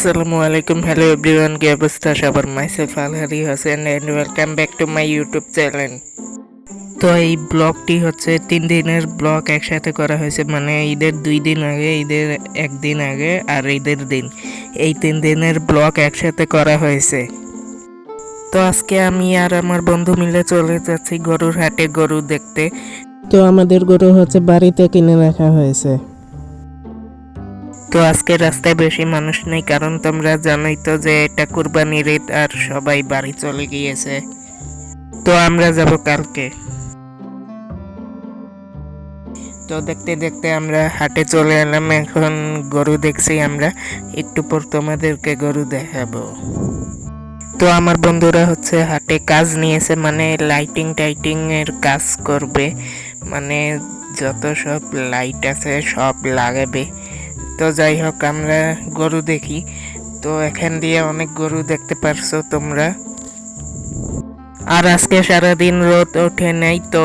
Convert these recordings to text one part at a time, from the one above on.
আসসালামু আলাইকুম। Hello everyone কি অবস্থা? সবার myself Alhari Hossain and welcome back to my YouTube channel তো এই ব্লগটি হচ্ছে তিন দিনের ব্লগ একসাথে করা হয়েছে মানে ঈদের দুই দিন আগে, ঈদের একদিন আগে আর ঈদের দিন। এই তিন দিনের ব্লগ একসাথে করা হয়েছে। তো আজকে আমি আর আমার বন্ধু মিলে চলে যাচ্ছি গরুর হাটে গরু দেখতে। তো আমাদের গরু হচ্ছে বাড়িতে কিনে রাখা হয়েছে। তো আজকে রাস্তায় বেশি মানুষ নেই, কারণ তোমরা জানোই তো যে এটা কুরবানির ঈদ আর সবাই বাড়ি চলে গিয়েছে। তো আমরা যাব কালকে। তো দেখতে দেখতে আমরা হাটে চলে এলাম, এখন গরু দেখছি আমরা। একটু পর তোমাদেরকে গরু দেখাবো। তো আমার বন্ধুরা হচ্ছে হাটে কাজ নিয়েছে মানে লাইটিং টাইটিং এর কাজ করবে। মানে যত সব লাইট আছে সব লাগাবে। তো যাই হোক, আমরা গরু দেখি। তো এখান দিয়ে অনেক গরু দেখতে পারছ তোমরা। আর আজকে সারাদিন রোদ ওঠে নাই, তো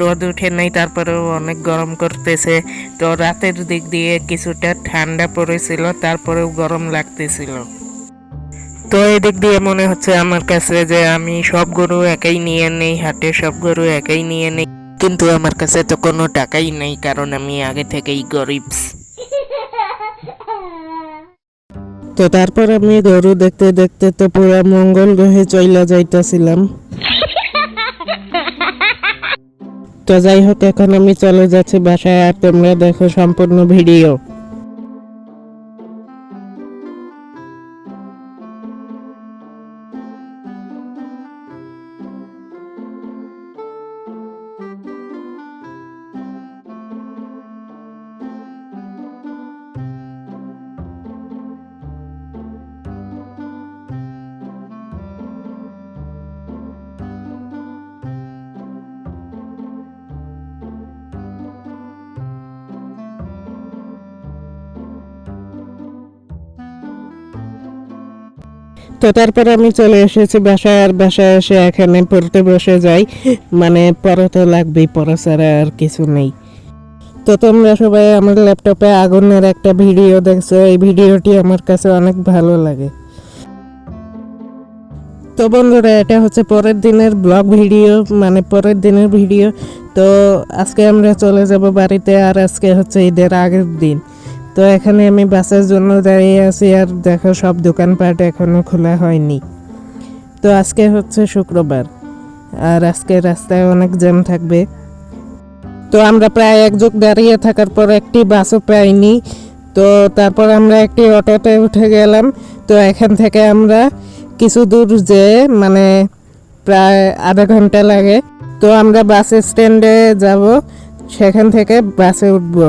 রোদ উঠে নাই, তারপরেও অনেক গরম করতেছে। তো রাতের দিক দিয়ে কিছুটা ঠান্ডা পড়েছিল, তারপরেও গরম লাগতেছিল। তো এদিক দিয়ে মনে হচ্ছে আমার কাছে যে আমি সব গরু একাই নিয়ে নেই, হাটে সব গরু একাই নিয়ে নেই। কিন্তু আমার কাছে তো কোনো টাকাই নেই, কারণ আমি আগে থেকেই গরিব। তো তারপর আমি গরু দেখতে দেখতে তো পুরো মঙ্গল গ্রহে চইলা যাইতাছিলাম। তো যাই হোক, এখন আমি চলে যাচ্ছি বাসায়, আর তোমরা দেখো সম্পূর্ণ ভিডিও। তো তারপর আমি চলে এসেছি বাসায়, আর বাসায় এসে এখানে পড়তে বসে যাই। মানে পড়া তো লাগবেই, পড়া ছাড়া আর কিছু নেই। তো তোমরা সবাই আমার ল্যাপটপে আগুনের একটা ভিডিও দেখছ, এই ভিডিওটি আমার কাছে অনেক ভালো লাগে। তো বন্ধুরা, এটা হচ্ছে পরের দিনের ব্লগ ভিডিও মানে পরের দিনের ভিডিও। তো আজকে আমরা চলে যাব বাড়িতে, আর আজকে হচ্ছে ঈদের আগের দিন। তো এখানে আমি বাসের জন্য দাঁড়িয়ে আছি আর দেখো সব দোকানপাট এখনও খোলা হয়নি। তো আজকে হচ্ছে শুক্রবার, আর আজকে রাস্তায় অনেক জ্যাম থাকবে। তো আমরা প্রায় এক যুগ দাঁড়িয়ে থাকার পর একটি বাসও পাইনি। তো তারপর আমরা একটি অটোতে উঠে গেলাম। তো এখান থেকে আমরা কিছু দূর যে মানে প্রায় আধা ঘণ্টা লাগে। তো আমরা বাস স্ট্যান্ডে যাব, সেখান থেকে বাসে উঠবো।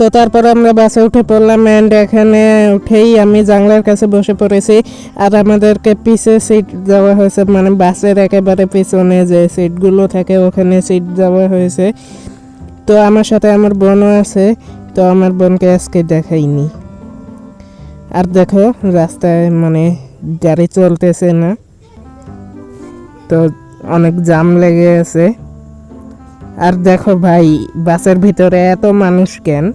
তো তারপর আমরা বাসে উঠে পড়লাম অ্যান্ড এখানে উঠেই আমি জানলার কাছে বসে পড়েছি। আর আমাদেরকে পিছে সিট দেওয়া হয়েছে মানে বাসের একেবারে পিছনে যে সিটগুলো থাকে ওখানে সিট দেওয়া হয়েছে। তো আমার সাথে আমার বোনও আছে, তো আমার বোনকে আজকে দেখাইনি। আর দেখো, রাস্তায় মানে গাড়ি চলতেছে না। তো অনেক জাম লেগে আছে। আর দেখো ভাই, বাসের ভিতরে এত মানুষ কেন?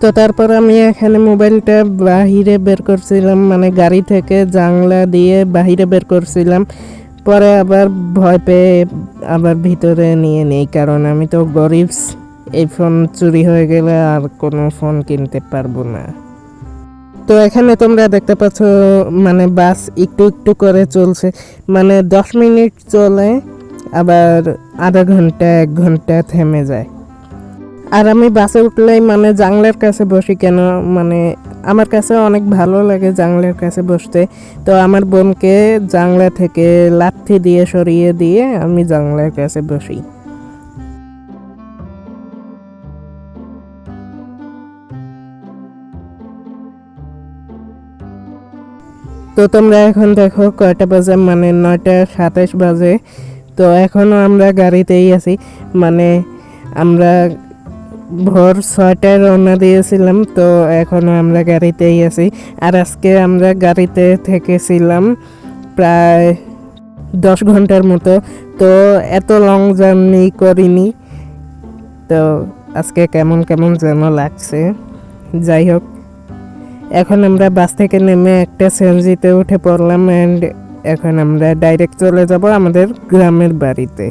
তো তারপর আমি এখানে মোবাইলটা বাহিরে বের করছিলাম মানে গাড়ি থেকে জানলা দিয়ে বাহিরে বের করছিলাম। পরে আবার ভয় পেয়ে আবার ভিতরে নিয়ে নেই, কারণ আমি তো গরিব। এই ফোন চুরি হয়ে গেলে আর কোনো ফোন কিনতে পারব না। তো এখানে তোমরা দেখতে পাচ্ছ মানে বাস একটু একটু করে চলছে। মানে দশ মিনিট চলে, আবার আধা ঘণ্টা, এক ঘণ্টা থেমে যায়। আর আমি বাসে উঠলেই মানে জাংলার কাছে বসি কেন? মানে আমার কাছে অনেক ভালো লাগে জাংলার কাছে বসতে। তো আমার বোনকে জাংলা থেকে লাথি দিয়ে সরিয়ে দিয়ে আমি জাংলার কাছে বসি। তো তোমরা এখন দেখো কয়টা বাজে মানে নয়টা সাতাশ বাজে। তো এখনও আমরা গাড়িতেই আছি। মানে আমরা ভোর ছয়টায় রওনা দিয়েছিলাম, তো এখনও আমরা গাড়িতেই আছি। আর আজকে আমরা গাড়িতে থেকেছিলাম প্রায় দশ ঘণ্টার মতো, তো এত লং জার্নি করিনি। তো আজকে কেমন কেমন যেন লাগছে। যাই হোক, এখন আমরা বাস থেকে নেমে একটা সেনজিতে উঠে পড়লাম অ্যান্ড এখন আমরা ডাইরেক্ট চলে যাব আমাদের গ্রামের বাড়িতে।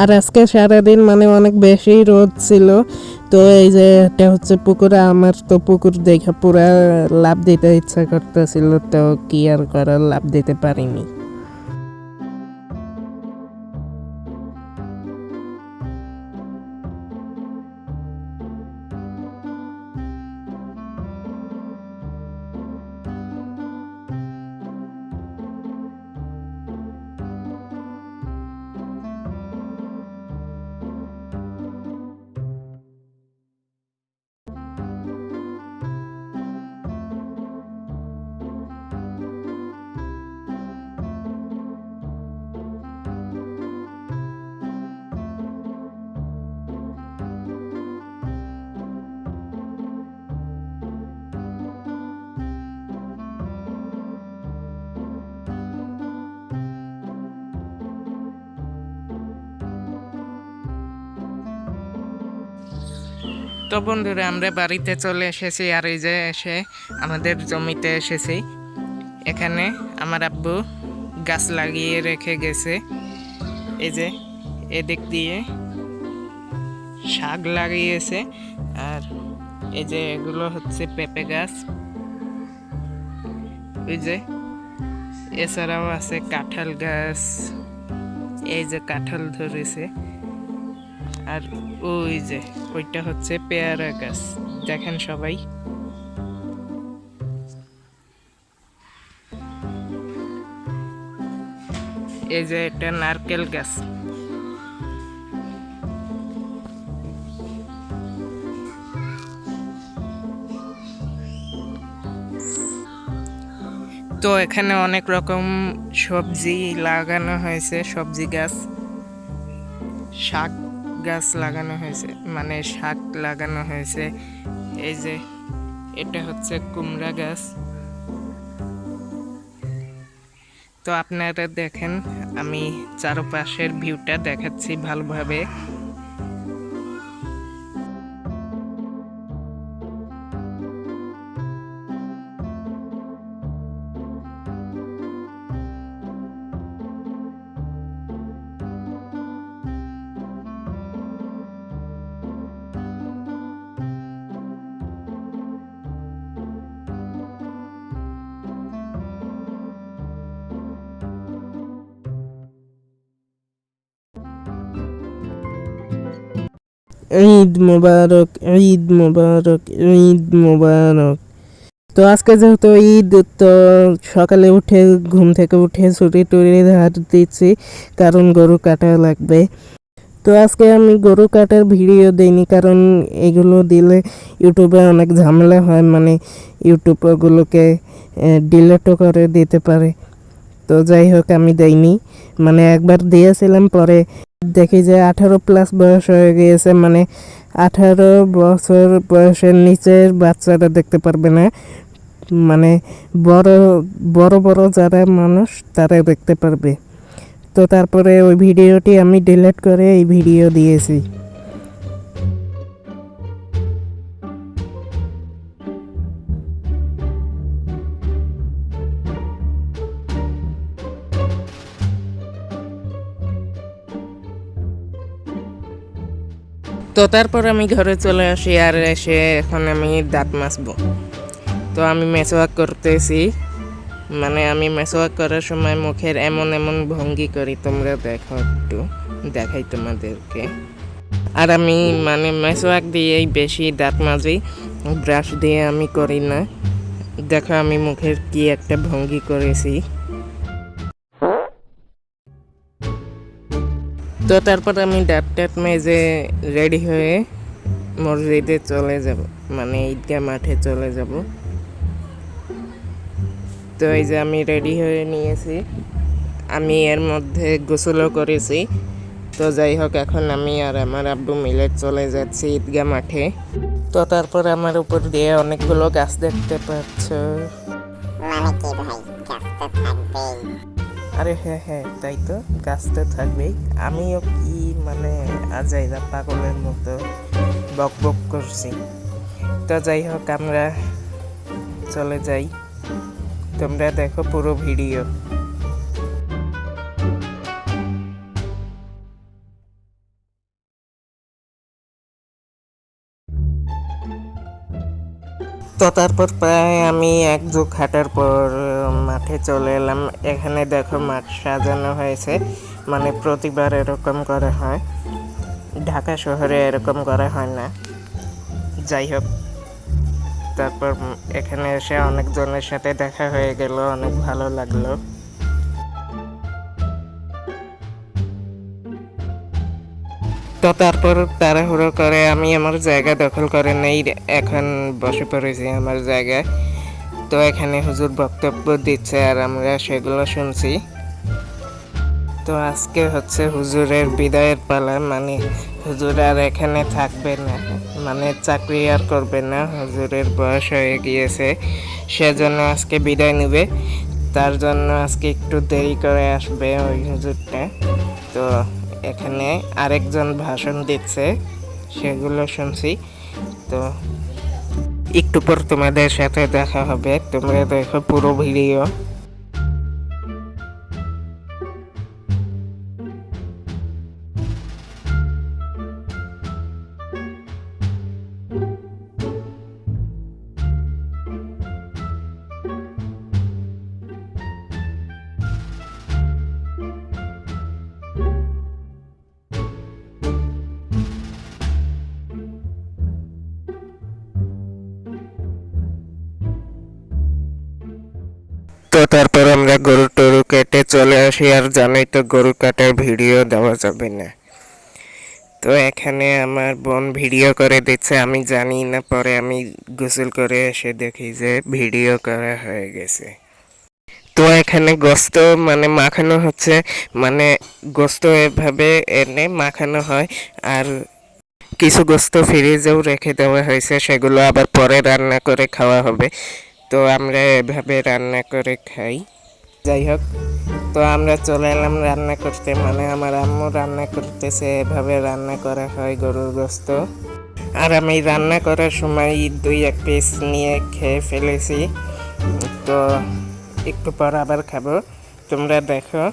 আর আজকে সারাদিন মানে অনেক বেশি রোদ ছিল। তো এই যে এটা হচ্ছে পুকুর, আমার তো পুকুর দেখে পুরা লাভ দিতে ইচ্ছা করতেছিল, তো কি আর করার লাভ দিতে পারিনি। তো বন্ধুরা, আমরা বাড়িতে চলে এসেছি আর এই যে এসে আমাদের জমিতে এসেছি। এখানে আমার আব্বু গাছ লাগিয়ে রেখে গেছে। এই যে এদিক দিয়ে শাক লাগিয়েছে আর এই যে এগুলো হচ্ছে পেঁপে গাছ। ওই যে এছাড়াও আছে কাঁঠাল গাছ। এই যে কাঁঠাল ধরেছে। আর ওই যে, ওইটা হচ্ছে পেয়ারা গাছ। দেখেন সবাই। এই যে এটা নারকেল গাছ। তো এখানে অনেক রকম সবজি লাগানো হয়েছে, সবজি গাছ, শাক। গাছ লাগানো হয়েছে মানে শাক লাগানো হয়েছে। এই যে, এটা হচ্ছে কুমড়া গাছ। তো আপনারা দেখেন, আমি চারপাশের ভিউটা দেখাচ্ছি ভালোভাবে। ঈদ মোবারক ঈদ মোবারক ঈদ মোবারক। তো আজকে যেহেতু ঈদ, তো সকালে উঠে, ঘুম থেকে উঠে ছুটি টুরি হাত দিচ্ছি, কারণ গরু কাটা লাগবে। তো আজকে আমি গরু কাটার ভিডিও দিইনি, কারণ এগুলো দিলে ইউটিউবে অনেক ঝামেলা হয় মানে ইউটিউব ওগুলোকে ডিলেটও করে দিতে পারে। তো যাই হোক, আমি দেইনি। মানে একবার দিয়েছিলাম, পরে দেখি যে আঠারো প্লাস বয়স হয়ে গিয়েছে মানে আঠারো বছর বয়সের নিচের বাচ্চারা দেখতে পারবে না। মানে বড় বড় বড় যারা মানুষ তারা দেখতে পারবে। তো তারপরে ওই ভিডিওটি আমি ডিলিট করে এই ভিডিও দিয়েছি। তো তারপর আমি ঘরে চলে আসি আর এসে এখন আমি দাঁত মাজবো। তো আমি মেসওয়াক করতেছি। মানে আমি মেসওয়াক করার সময় মুখের এমন এমন ভঙ্গি করি, তোমরা দেখো একটু, দেখাই তোমাদেরকে। আর আমি মানে মেসওয়াক দিয়েই বেশি দাঁত মাজি, ব্রাশ দিয়ে আমি করি না। দেখো আমি মুখের কি একটা ভঙ্গি করেছি। তো তারপর আমি দাঁত টাত মেজে রেডি হয়ে মসজিদে চলে যাব। মানে ঈদগাহ মাঠে চলে যাব। তো এই যে আমি রেডি হয়ে নিয়েছি। আমি এর মধ্যে গোসলও করেছি। তো যাই হোক, এখন আমি আর আমার আব্বু মিলে চলে যাচ্ছি ঈদগাহ মাঠে। তো তারপর আমার উপর দিয়ে অনেকগুলো গাছ দেখতে পাচ্ছ। মানে কি ভাই, গাছ তো থাকবেই। আরে হ্যাঁ হ্যাঁ তাই তো। গাছটা থাকবে থাকবেই। আমিও কি মানে আজাইরা পাগলের মতো বক বক করছি। তো যাই হোক, আমরা চলে যাই। তোমরা দেখো পুরো ভিডিও। তো তারপর প্রায় আমি এক যুগ হাঁটার পর মাঠে চলে এলাম। এখানে দেখো মাঠ সাজানো হয়েছে মানে প্রতিবার এরকম করা হয়। ঢাকা শহরে এরকম করা হয় না। যাই হোক, তারপর এখানে এসে অনেকজনের সাথে দেখা হয়ে গেল, অনেক ভালো লাগল। তো তারপর তাড়াহুড়ো করে আমি আমার জায়গা দখল করে নেই। এখন বসে পড়েছি আমার জায়গায়। তো এখানে হুজুর বক্তব্য দিচ্ছে আর আমরা সেগুলো শুনছি। তো আজকে হচ্ছে হুজুরের বিদায়ের পালা মানে হুজুর আর এখানে থাকবে না মানে চাকরি আর করবে না, হুজুরের বয়স হয়ে গিয়েছে, সেজন্য আজকে বিদায় নেবে। তার জন্য আজকে একটু দেরি করে আসবে ওই হুজুরটা। তো এখানে আরেকজন ভাষণ দিচ্ছে, সেগুলো শুনছি। তো একটু পর তোমাদের সাথে দেখা হবে, তোমরা দেখো পুরো ভিডিও। তো তারপর আমরা গরু টরু কেটে চলে আসি, আর জানোই তো গরু কাটার ভিডিও দেওয়া যাবে না। তো এখানে আমার বোন ভিডিও করে দিচ্ছে, আমি জানি না, পরে আমি গোসল করে এসে দেখি যে ভিডিও করা হয়ে গেছে। তো এখানে গোস্ত মানে মাখানো হচ্ছে মানে গোস্ত এভাবে এনে মাখানো হয়, আর কিছু গোস্ত ফ্রিজেও রেখে দেওয়া হয়েছে, সেগুলো আবার পরে রান্না করে খাওয়া হবে। তো আমরা এভাবে রান্না করে খাই। যাই হোক, তো আমরা চলে এলাম রান্না করতে। মানে আমার আম্মু রান্না করতেছে, এভাবে রান্না করা হয় গরুর গোস্ত। আর আমি রান্না করার সময় দুই, এক পিস নিয়ে খেয়ে ফেলেছি। তো একটু পর আবার খাব। তোমরা দেখো।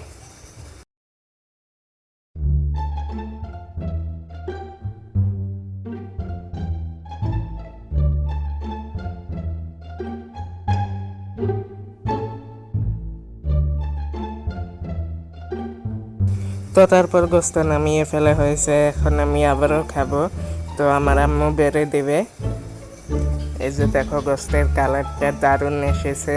তো তারপর গোস্ত নামিয়ে ফেলা হয়েছে, এখন আমি আবারও খাব। তো আমার আম্মু বেড়ে দেবে। এই যে দেখো, গোস্তের কালারটা দারুণ এসেছে।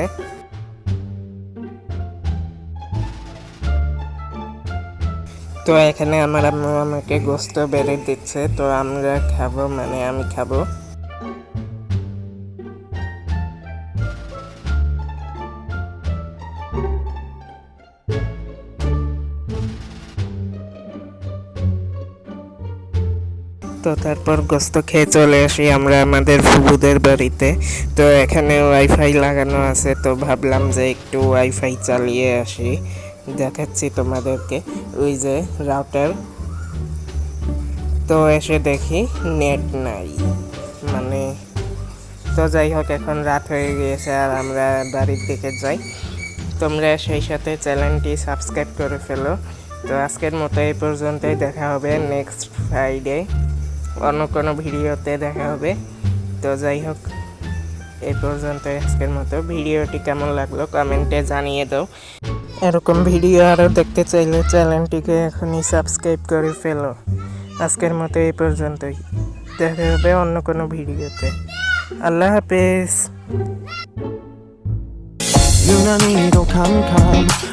তো এখানে আমার আম্মু আমাকে গোস্ত বেড়ে দিচ্ছে, তো আমরা খাব মানে আমি খাব। তো তারপর গোস্ত খেয়ে চলে আসি আমরা আমাদের ফুবুদের বাড়িতে। তো এখানে ওয়াইফাই লাগানো আছে, তো ভাবলাম যে একটু ওয়াইফাই চালিয়ে আসি। দেখাচ্ছি তোমাদেরকে। ওই যে রাউটার তো এসে দেখি নেট নাই। মানে তো যাই হোক, এখন রাত হয়ে গিয়েছে আর আমরা বাড়ির দিকে যাই। তোমরা সেই সাথে চ্যানেলটি সাবস্ক্রাইব করে ফেলো। তো আজকের মতো এই পর্যন্তই। দেখা হবে নেক্সট ফ্রাইডে অন্য কোনো ভিডিওতে দেখা হবে। তো যাই হোক, এ পর্যন্ত আজকের মতো। ভিডিওটি কেমন লাগল কমেন্টে জানিয়ে দাও। এরকম ভিডিও আরও দেখতে চাইলে চ্যানেলটিকে এখনই সাবস্ক্রাইব করে ফেলো। আজকের মতো এই পর্যন্তই। দেখা হবে অন্য কোনো ভিডিওতে। আল্লাহ হাফেজ।